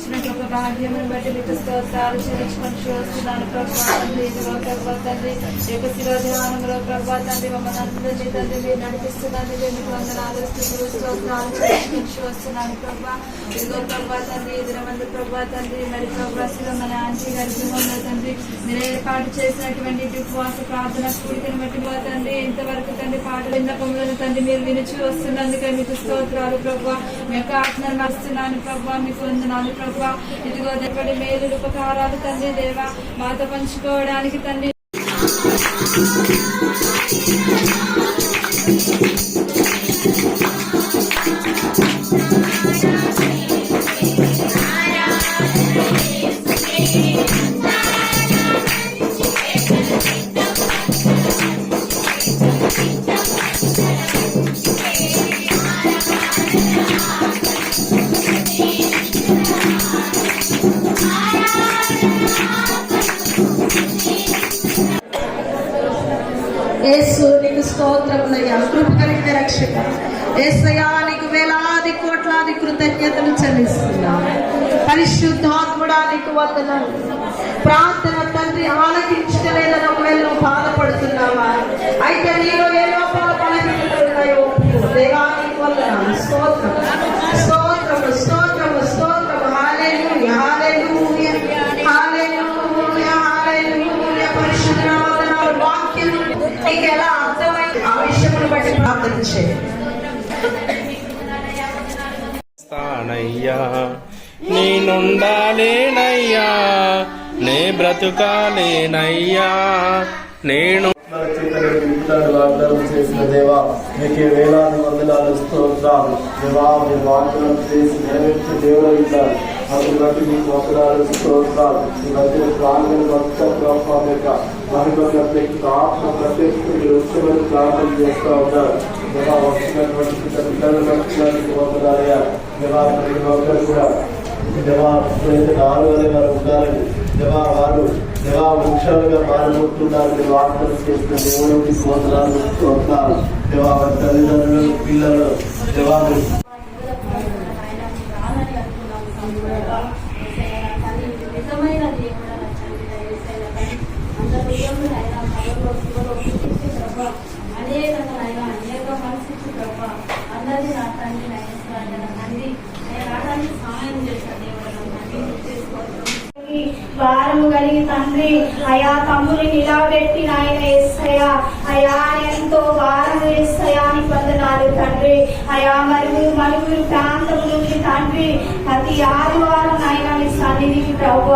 ఇచ్చిన గొప్ప భాగ్యమును బట్టి మీకు స్తోత్రాలు చెల్లించుకొని చూస్తున్నాను ప్రభా తండ్రి ఇదిగో ప్రభా తండ్రి యొక్క శిరోధ్యానంలో ప్రభా తండ్రి మమ్మల్ని అందరినీ తండ్రి మీరు నడిపిస్తున్నది మీకు వందనాలు ఆలోచిస్తూ స్తోత్రాలు చెల్లించుకొని చూస్తున్నాను ప్రభా ఇదిగో ప్రభా తండ్రి ఎదురమంది ప్రభా తండ్రి మరి ప్రభా మన ఆంటీ గారి గృహంలో తండ్రి మీరు ఏర్పాటు చేసినటువంటి ఉపవాస ప్రార్థన కూడికను బట్టి మా తండ్రి ఇంతవరకు తండ్రి పాటలు విన్నపములను తండ్రి మీరు వినిచి వస్తున్నందుకే మీకు స్తోత్రాలు ప్రభా మీ యొక్క ఆజ్ఞను మరుస్తున్నాను ప్రభా మీకు వందనాలు ప్రభా. ఇదిగో దగ్గర మేలు ఉపకారాలు తండ్రి దేవా మాతో పంచుకోవడానికి తండ్రి. యేసు స్తోత్రములయ్యా కృప కలిగిన రక్షక ఏసయానికి వేలాది కోట్లాది కృతజ్ఞతలు చెల్లిస్తున్నా. పరిశుద్ధాత్ముడా నీకు వందనాలు. ప్రార్థన తండ్రి ఆలకించలేదని ఒకవేళ నువ్వు బాధపడుతున్నావా? అయితే నీలో ఏ లోపాలు బలహీనతలు ఉన్నాయో దేవానికి నీకు వందనాలు. స్తోత్రం. చేయండి స్తానయ్యా నేనుండాలేనయ్యా నే బ్రతుకాలేనయ్యా నేను వాగ్దానం చేసిన దేవా మీకే వేలాది వందనాలు స్తోత్రాలు. దేవా మీ వాగ్దానం చేసి నెరవేర్చే దేవుడు ఉంటారు అందుకు బట్టి మీకు వందనాలు స్తోత్రాలు. ఈ మధ్య ప్రాణులు భక్త ప్రభావం యొక్క ప్రత్యేక ప్రార్థన ప్రత్యేక మీరు ప్రార్థన చేస్తూ ఉన్నారు దేవా వస్తున్నటువంటి పిల్లలు వచ్చినందుకు వందనాలయ్యా దేవా ప్రతి ఒక్కరు కూడా దేవా నాలుగు అనే వారు ఉండాలని దేవా వారు దేవా వృక్షాలుగా మారబోతున్నారని వార్తలు చేస్తున్న దేవుడికి సోదరాలు వస్తారు దేవా వారి తల్లిదండ్రులు పిల్లలు దేవా మీరు నిజమైన దేవుడు అనేక అనేక మనసు ప్రభా అందరినీ నా తండ్రి నయస్వాడు తండ్రి నేను రావడానికి సహాయం చేశాను దేవుడు తండ్రి చేసుకోవచ్చు వారము కలిగి తండ్రి అయా తమ్ముని నిలబెట్టి నాయన ఎస్సయ్య అయా ఎంతో భారం వారం ఎస్సయాని వందనాలు తండ్రి. అయా మరియు మరుగురు ప్రాంతం నుండి తండ్రి. ప్రతి ఆదివారం నాయన నీ సన్నిధికి ప్రభు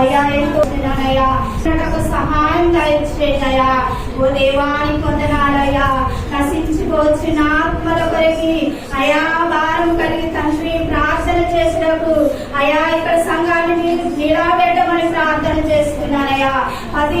అయా ఎంతో అయ్యా నాకు సహాయం దయచేయనయ్యా ఓ దేవాని పొందనాలయ్యా నశించిపోవచ్చు వచ్చిన ఆత్మల కొరికి అయా వారం కలిగి తండ్రి ప్రార్థన చేసినప్పుడు అయా ఇక్కడ సంఘాన్ని మీరు నిలబెట్టమని ప్రార్థన చేస్తున్నానయ్యా. అది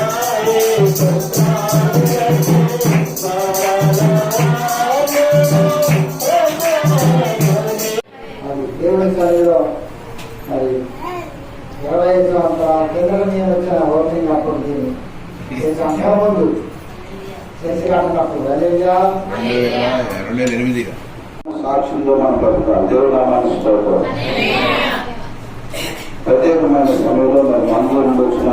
మరి ఇరవై ఐదు అంత కిందల మీద వచ్చిన ఓపెనింగ్ అప్పుడు ముందు సాక్షుల్లో మనం బతుకుతాం దేవుడు నామాన్ని స్తోత్రం ప్రత్యేకమైన సమయంలో మరి మందుల నుండి వచ్చిన